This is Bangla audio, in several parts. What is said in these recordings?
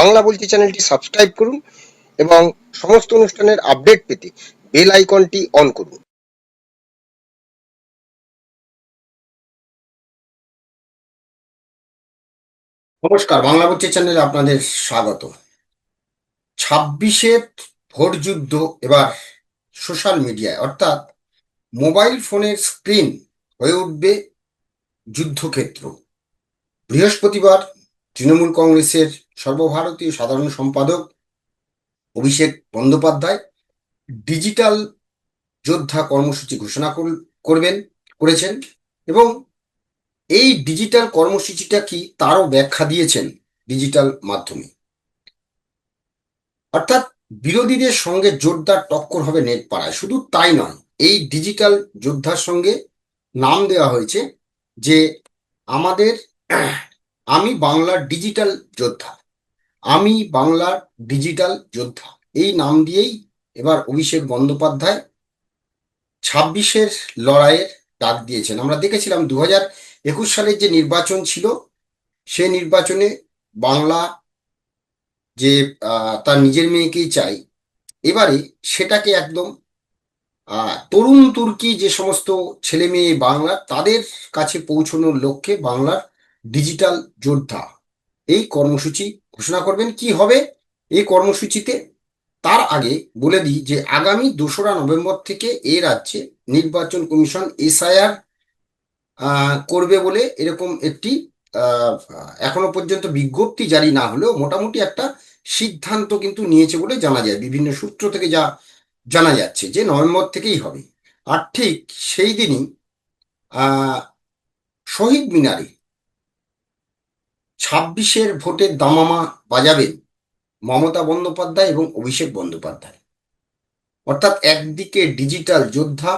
বাংলা বলছি চ্যানেলটি সাবস্ক্রাইব করুন এবং সমস্ত অনুষ্ঠানের আপডেট পেতে বেল আইকনটি অন করুন। নমস্কার, বাংলা বলছি চ্যানেলে আপনাদের স্বাগত। ছাব্বিশের ভোট যুদ্ধ এবার সোশ্যাল মিডিয়ায়, অর্থাৎ মোবাইল ফোনের স্ক্রিন হয়ে উঠবে যুদ্ধক্ষেত্র। বৃহস্পতিবার তৃণমূল কংগ্রেসের সর্বভারতীয় সাধারণ সম্পাদক অভিষেক বন্দ্যোপাধ্যায় ডিজিটাল যোদ্ধা কর্মসূচি ঘোষণা কর- করবেন, করেছেন এবং এই ডিজিটাল কর্মসূচিটা কি তারও ব্যাখ্যা দিয়েছেন ডিজিটাল মাধ্যমে। অর্থাৎ বিরোধীদের সঙ্গে জোরদার টক্কর হবে নেট পাড়ায় শুধু তাই নয়, এই ডিজিটাল যোদ্ধার সঙ্গে নাম দেওয়া হয়েছে যে আমাদের, আমি বাংলার ডিজিটাল যোদ্ধা আমি বাংলার ডিজিটাল যোদ্ধা। এই নাম দিয়েই এবার অভিষেক বন্দ্যোপাধ্যায় ছাব্বিশের লড়াইয়ের ডাক দিয়েছেন। আমরা দেখেছিলাম দু হাজার একুশ সালের যে নির্বাচন ছিল, সে নির্বাচনে বাংলা যে তার নিজের মেয়েকেই চাই, এবারে সেটাকে একদম তরুণ তুর্কি যে সমস্ত ছেলে মেয়ে বাংলা, তাদের কাছে পৌঁছানোর লক্ষ্যে বাংলার ডিজিটাল যোদ্ধা। এই কর্মসূচি ঘোষণা করবেন কি হবে এই কর্মসূচিতে? তার আগে বলে দিই যে আগামী দোসরা নভেম্বর থেকে এ রাজ্যে নির্বাচন কমিশন এসআইআর করবে বলে এরকম একটি এখনও পর্যন্ত বিজ্ঞপ্তি জারি না হলেও মোটামুটি একটা সিদ্ধান্ত কিন্তু নিয়েছে বলে জানা যায়। বিভিন্ন সূত্র থেকে যা জানা যাচ্ছে যে নভেম্বর থেকেই হবে। আর ঠিক সেই দিনই শহীদ মিনারে ছাব্বিশের ভোটের দামামা বাজাবেন মমতা বন্দ্যোপাধ্যায় এবং অভিষেক বন্দ্যোপাধ্যায়। অর্থাৎ একদিকে ডিজিটাল যোদ্ধা,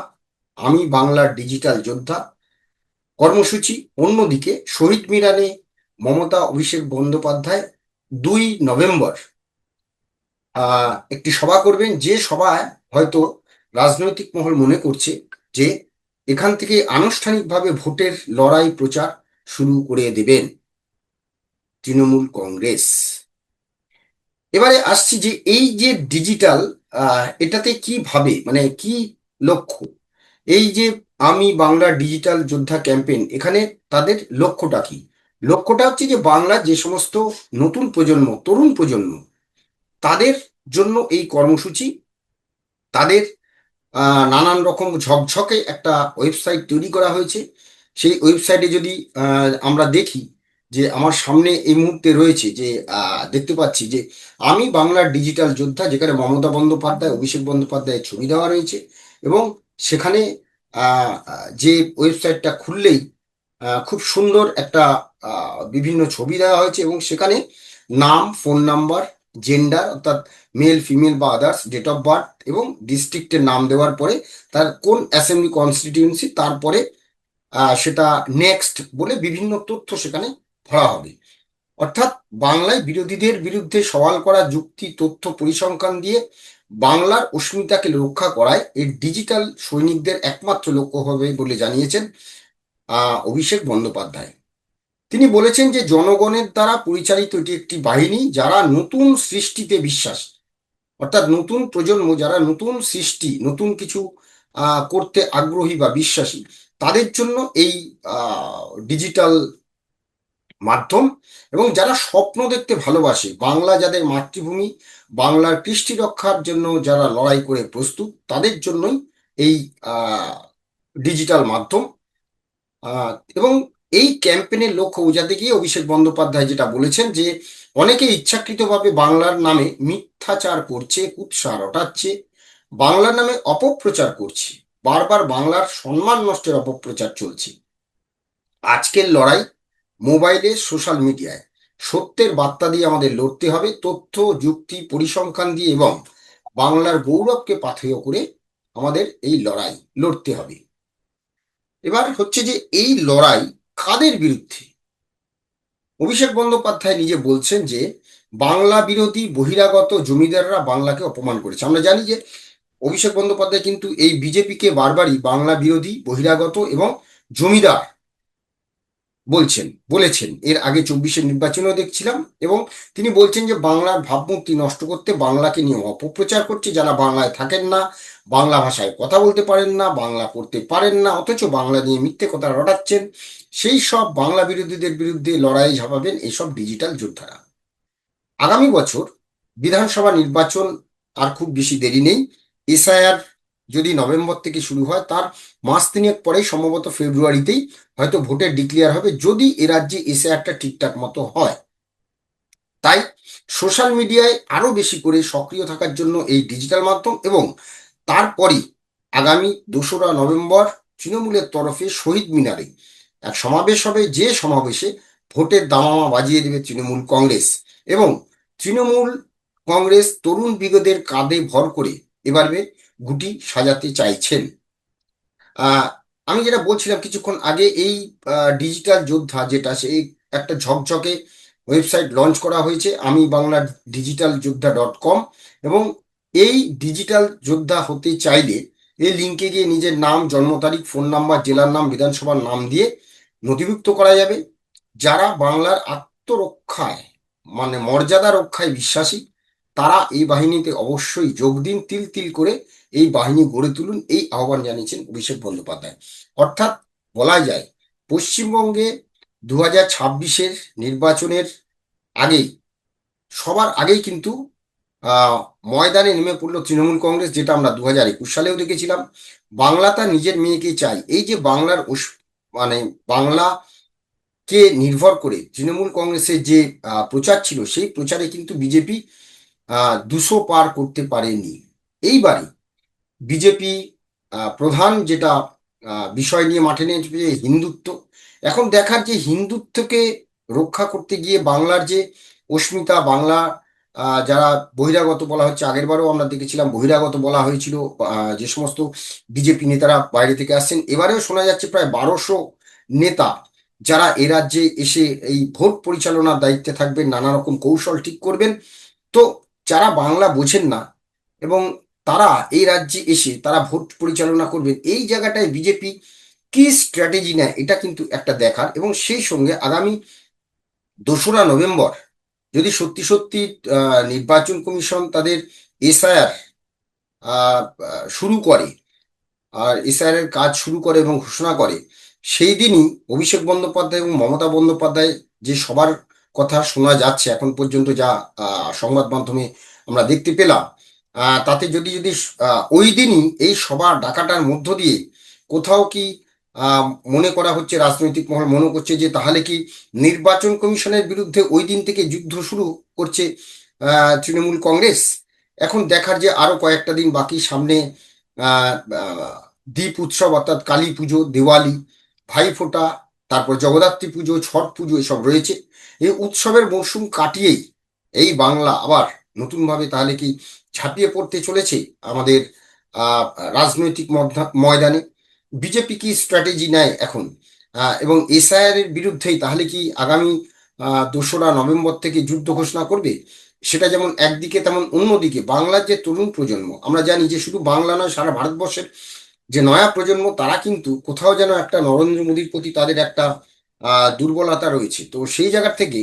আমি বাংলার ডিজিটাল যোদ্ধা কর্মসূচি, অন্যদিকে শহীদ মিনারে মমতা, অভিষেক বন্দ্যোপাধ্যায় দুই নভেম্বর একটি সভা করবেন। যে সভায় হয়তো রাজনৈতিক মহল মনে করছে যে এখান থেকে আনুষ্ঠানিকভাবে ভোটের লড়াই প্রচার শুরু করে দেবেন। তৃণমূল কংগ্রেস। এবারে আসছি যে এই যে ডিজিটাল এটাতে কি ভাবে মানে কি লক্ষ্য? এই যে আমি বাংলা ডিজিটাল যোদ্ধা ক্যাম্পেইন এখানে তাদের লক্ষ্যটা কি? লক্ষ্যটা হচ্ছে যে বাংলার যে সমস্ত নতুন প্রজন্ম, তরুণ প্রজন্ম, তাদের জন্য এই কর্মসূচি, তাদের নানান রকম ঝকঝকে একটা ওয়েবসাইট তৈরি করা হয়েছে। সেই ওয়েবসাইটে যদি আমরা দেখি যে আমার সামনে এই মুহূর্তে রয়েছে যে দেখতে পাচ্ছি যে আমি বাংলার ডিজিটাল যোদ্ধা যেখানে মমতা বন্দ্যোপাধ্যায়, অভিষেক বন্দ্যোপাধ্যায়ের ছবি দেওয়া রয়েছে এবং সেখানে যে ওয়েবসাইটটা খুললেই খুব সুন্দর একটা বিভিন্ন ছবি দেওয়া হয়েছে এবং সেখানে নাম, ফোন নাম্বার, জেন্ডার অর্থাৎ মেল, ফিমেল বা আদার্স, ডেট অফ বার্থ এবং ডিস্ট্রিক্টের নাম দেওয়ার পরে তার কোন অ্যাসেম্বলি কনস্টিটিউয়েন্সি, তারপরে সেটা নেক্সট বলে বিভিন্ন তথ্য সেখানে ভরা হবে। অর্থাৎ বাংলায় বিরোধীদের বিরুদ্ধে সওয়াল করা, যুক্তি, তথ্য পরিসংখ্যান দিয়ে বাংলার অস্মিতাকে রক্ষা করায় এই ডিজিটাল সৈনিকদের একমাত্র লক্ষ্য হবে বলে জানিয়েছেন অভিষেক বন্দ্যোপাধ্যায়। তিনি বলেছেন যে জনগণের দ্বারা পরিচালিত এটি একটি বাহিনী যারা নতুন সৃষ্টিতে বিশ্বাস, অর্থাৎ নতুন প্রজন্ম যারা নতুন সৃষ্টি, নতুন কিছু করতে আগ্রহী বা বিশ্বাসী, তাদের জন্য এই ডিজিটাল মাধ্যম এবং যারা স্বপ্ন দেখতে ভালোবাসে, বাংলা যাদের মাতৃভূমি, বাংলার কৃষ্টি রক্ষার জন্য যারা লড়াই করে প্রস্তুত, তাদের জন্যই এই ডিজিটাল মাধ্যম। এবং এই ক্যাম্পেনের লক্ষ্য বোঝাতে গিয়ে অভিষেক বন্দ্যোপাধ্যায় যেটা বলেছেন যে, অনেকে ইচ্ছাকৃতভাবে বাংলার নামে মিথ্যাচার করছে কুৎসা রটাচ্ছে বাংলার নামে অপপ্রচার করছে, বারবার বাংলার সম্মান নষ্টের অপপ্রচার চলছে। আজকের লড়াই মোবাইলে, সোশ্যাল মিডিয়ায়। সত্যের বার্তা দিয়ে আমাদের লড়তে হবে, তথ্য, যুক্তি, পরিসংখ্যান দিয়ে এবং বাংলার গৌরবকে পাথেয় করে আমাদের এই লড়াই লড়তে হবে। এবার হচ্ছে যে এই লড়াই কাদের বিরুদ্ধে? অভিষেক বন্দ্যোপাধ্যায় নিজে বলছেন যে, বাংলা বিরোধী বহিরাগত জমিদাররা বাংলাকে অপমান করেছে। আমরা জানি যে, অভিষেক বন্দ্যোপাধ্যায় কিন্তু এই বিজেপিকে বারবারই বাংলা বিরোধী, বহিরাগত এবং জমিদার বলছেন, বলেছেন। এর আগে চব্বিশের নির্বাচনেও দেখছিলাম এবং তিনি বলছেন যে বাংলার ভাবমূর্তি নষ্ট করতে বাংলাকে নিয়ে অপপ্রচার করছে, যারা বাংলায় থাকেন না, বাংলা ভাষায় কথা বলতে পারেন না, বাংলা পড়তে পারেন না, অথচ বাংলা নিয়ে মিথ্যে কথা রটাচ্ছেন। সেই সব বাংলা বিরোধীদের বিরুদ্ধে লড়াই ঝাঁপাবেন এইসব ডিজিটাল যোদ্ধারা। আগামী বছর বিধানসভা নির্বাচন আর খুব বেশি দেরি নেই। এসআইআর যদি নভেম্বর থেকে শুরু হয়, তার মাস তিনেক পরেই সম্ভবত ফেব্রুয়ারিতেই হয়তো ভোটের ডিক্লেয়ার হবে, যদি এ রাজ্যে এসআইআরটা ঠিকঠাক মতো হয়। তাই সোশ্যাল মিডিয়ায় আরও বেশি করে সক্রিয় থাকার জন্য এই ডিজিটাল মাধ্যম এবং তারপরই আগামী দোসরা নভেম্বর তৃণমূলের তরফে শহীদ মিনারে এক সমাবেশ হবে, যে সমাবেশে ভোটের দামামা বাজিয়ে দেবে তৃণমূল কংগ্রেস এবং তৃণমূল কংগ্রেস তরুণ বিগদের কাঁধে ভর করে এবারে গুটি সাজাতে চাইছেন। আমি যেটা বলছিলাম কিছুক্ষণ আগে, এই ডিজিটাল যোদ্ধা যেটা সেই একটা ঝকঝকে ওয়েবসাইট লঞ্চ করা হয়েছে, আমি বাংলা ডিজিটাল যোদ্ধা ডট কম এবং এই ডিজিটাল যোদ্ধা হতে চাইলে এই লিঙ্কে গিয়ে নিজের নাম, জন্ম তারিখ ফোন নাম্বার জেলার নাম, বিধানসভার নাম দিয়ে নথিভুক্ত করা যাবে। যারা বাংলার আত্মরক্ষায় মানে মর্যাদা রক্ষায় বিশ্বাসী, তারা এই বাহিনীতে অবশ্যই যোগ দিন, তিল তিল করে এই বাহিনী গড়ে তুলুন, এই আহ্বান জানিয়েছেন অভিষেক বন্দ্যোপাধ্যায়। অর্থাৎ বলা যায়, পশ্চিমবঙ্গে দু হাজার ছাব্বিশের নির্বাচনের আগেই, সবার আগেই কিন্তু ময়দানে নেমে পড়ল তৃণমূল কংগ্রেস, যেটা আমরা দু হাজার একুশ সালেও দেখেছিলাম। বাংলা তার নিজের মেয়েকে চাই এই যে বাংলার মানে বাংলা কে নির্ভর করে, তৃণমূল কংগ্রেসের যে প্রচার ছিল, সেই প্রচারে কিন্তু বিজেপি দুশো পার করতে পারেনি। এইবারে বিজেপি প্রধান যেটা বিষয় নিয়ে মাঠে নেমেছে হিন্দুত্ব। এখন দেখার যে হিন্দুত্বকে রক্ষা করতে গিয়ে বাংলার যে অস্মিতা, বাংলা যারা বহিরাগত বলা হচ্ছে আগের বারও আমরা দেখেছিলাম বহিরাগত বলা হয়েছিল যে সমস্ত বিজেপি নেতারা বাইরে থেকে আসছেন। এবারেও শোনা যাচ্ছে প্রায় বারোশো নেতা যারা এ রাজ্যে এসে এই ভোট পরিচালনার দায়িত্বে থাকবেন, নানা রকম কৌশল ঠিক করবেন। তো যারা বাংলা বোঝেন না এবং তারা এই রাজ্যে এসে তারা ভোট পরিচালনা করবেন। এই জায়গাটায় বিজেপি কি স্ট্র্যাটেজি নেয়, এটা কিন্তু একটা দেখার। এবং সেই সঙ্গে আগামী দোসরা নভেম্বর যদি সত্যি সত্যি নির্বাচন কমিশন তাদের এসআইআর শুরু করে, আর এসআইআর এর কাজ শুরু করে এবং ঘোষণা করে, সেই দিনই অভিষেক বন্দ্যোপাধ্যায় এবং মমতা বন্দ্যোপাধ্যায় যে সবার কথা শোনা যাচ্ছে, এখন পর্যন্ত যা সংবাদ মাধ্যমে আমরা দেখতে পেলাম তাতে যদি যদি ওই দিনই এই সভা ডাকাটার মধ্য দিয়ে কোথাও কি মনে করা হচ্ছে, রাজনৈতিক মহল মনে করছে যে তাহলে কি নির্বাচন কমিশনের বিরুদ্ধে ওই দিন থেকে যুদ্ধ শুরু করছে তৃণমূল কংগ্রেস? এখন দেখার যে আরও কয়েকটা দিন বাকি, সামনে দ্বীপ উৎসব, অর্থাৎ কালী পুজো, দিওয়ালি ভাইফোঁটা তারপর জগদ্ধাত্রী পুজো, ছট পুজো, এসব রয়েছে। এই উৎসবের মরশুম কাটিয়েই এই বাংলা আবার নতুনভাবে তাহলে কি ঝাঁপিয়ে পড়তে চলেছে আমাদের রাজনৈতিক ময়দানে? বিজেপি কি স্ট্র্যাটেজি নেয় এখন? এবং এসআইআর এর বিরুদ্ধেই তাহলে কি আগামী দোসরা নভেম্বর থেকে যুদ্ধ ঘোষণা করবে? সেটা যেমন একদিকে তেমন অন্যদিকে। বাংলার যে তরুণ প্রজন্ম, আমরা জানি যে শুধু বাংলা নয়, সারা ভারতবর্ষের যে নয়া প্রজন্ম, তারা কিন্তু কোথাও যেন একটা নরেন্দ্র মোদীর প্রতি তাদের একটা দুর্বলতা রয়েছে। তো সেই জায়গা থেকে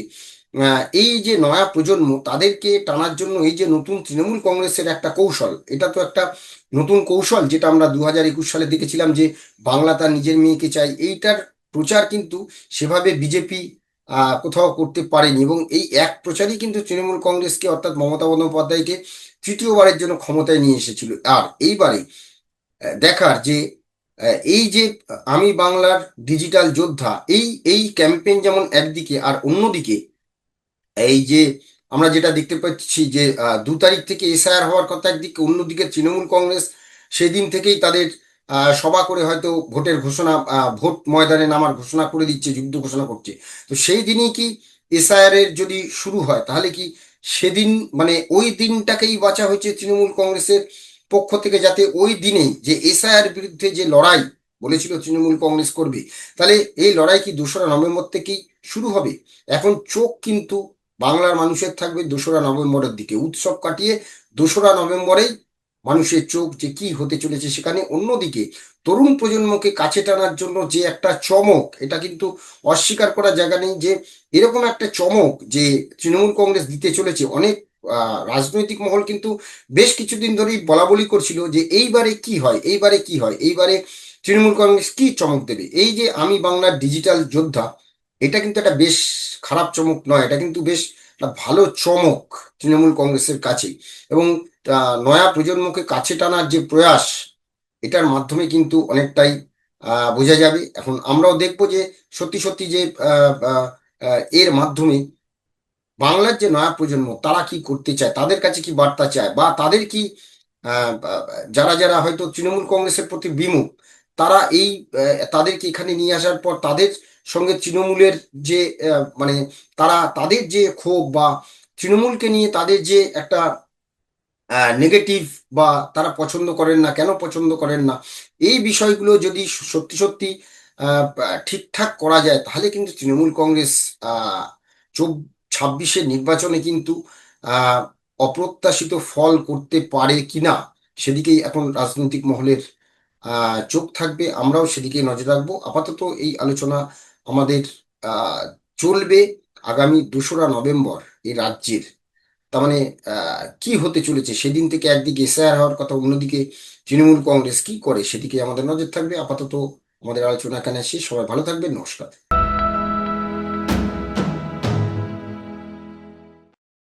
এই যে নয়া প্রজন্ম, তাদেরকে টানার জন্য এই যে নতুন তৃণমূল কংগ্রেসের একটা কৌশল, এটা তো একটা নতুন কৌশল যেটা আমরা দু হাজার একুশ সালে দেখেছিলাম যে বাংলা তার নিজের মেয়েকে চাই এইটার প্রচার কিন্তু সেভাবে বিজেপি কোথাও করতে পারেনি এবং এই এক প্রচারই কিন্তু তৃণমূল কংগ্রেসকে অর্থাৎ মমতা বন্দ্যোপাধ্যায়কে তৃতীয়বারের জন্য ক্ষমতায় নিয়ে এসেছিল। আর এইবারে দেখার যে এই যে আমি বাংলার ডিজিটাল যোদ্ধা, এই এই ক্যাম্পেইন যেমন একদিকে আর অন্যদিকে এই যে আমরা যেটা দেখতে পাচ্ছি যে দু তারিখ থেকে এসআইআর হওয়ার কথা, একদিকে অন্যদিকে তৃণমূল কংগ্রেস, সেদিন থেকেই তাদের সভা করে হয়তো ভোটের ঘোষণা ভোট ময়দানে নামার ঘোষণা করে দিচ্ছে, যুদ্ধ ঘোষণা করছে। তো সেই দিনই কি এসআইআর এর যদি শুরু হয়, তাহলে কি সেদিন মানে ওই দিনটাকেই বাঁচা হয়েছে তৃণমূল কংগ্রেসের পক্ষ থেকে যাতে ওই দিনেই যে এসআইআর বিরুদ্ধে যে লড়াই বলেছিল তৃণমূল কংগ্রেস করবে, তাহলে এই লড়াই কি দোসরা নভেম্বর থেকেই শুরু হবে? এখন চোখ কিন্তু বাংলার মানুষের থাকবে দোসরা নভেম্বরের দিকে। উৎসব কাটিয়ে দোসরা নভেম্বরেই মানুষের চোখ যে কি হতে চলেছে সেখানে অন্যদিকে তরুণ প্রজন্মকে কাছে টানার জন্য যে একটা চমক, এটা কিন্তু অস্বীকার করার জায়গা নেই যে এরকম একটা চমক যে তৃণমূল কংগ্রেস দিতে চলেছে। অনেক রাজনৈতিক মহল কিন্তু বেশ কিছুদিন ধরেই বলা বলি করছিল যে এইবারে কি হয়, এইবারে কি হয়, এইবারে তৃণমূল কংগ্রেস কি চমক দেবে? এই যে আমি বাংলার ডিজিটাল যোদ্ধা এটা কিন্তু একটা বেশ খারাপ চমক নয়, এটা কিন্তু বেশ একটা ভালো চমক তৃণমূল কংগ্রেসের কাছে এবং নয়া প্রজন্মকে কাছে টানার যে প্রয়াস, এটার মাধ্যমে কিন্তু অনেকটাই বোঝা যাবে। এখন আমরাও দেখব যে সত্যি সত্যি যে এর মাধ্যমে বাংলার যে নয়া প্রজন্ম, তারা কি করতে চায়, তাদের কাছে কি বার্তা চায়, বা তাদের কি যারা যারা হয়তো তৃণমূল কংগ্রেসের প্রতি বিমুখ, তারা এই তাদেরকে এখানে নিয়ে আসার পর তাদের সঙ্গে তৃণমূলের যে মানে তারা তাদের যে ক্ষোভ বা তৃণমূলকে নিয়ে তাদের যে একটা নেগেটিভ বা তারা পছন্দ করেন না, কেন পছন্দ করেন না, এই বিষয়গুলো যদি সত্যি সত্যি ঠিকঠাক করা যায়, তাহলে কিন্তু তৃণমূল কংগ্রেস, আহ ছাব্বিশের নির্বাচনে কিন্তু অপ্রত্যাশিত ফল করতে পারে কিনা, সেদিকেই এখন রাজনৈতিক মহলের চোখ থাকবে। আমরাও সেদিকে নজর রাখব। আপাতত এই আলোচনা আমাদের চলবে আগামী দোসরা নভেম্বর এই রাজ্যের। তার মানে কি হতে চলেছে? সেদিন থেকে একদিকে এসআইআর হওয়ার কথা, অন্যদিকে তৃণমূল কংগ্রেস কি করে? সেদিকে আমাদের নজর থাকবে। আপাতত আমাদের আলোচনা এখানে শেষ। সবাই ভালো থাকবেন। নমস্কার।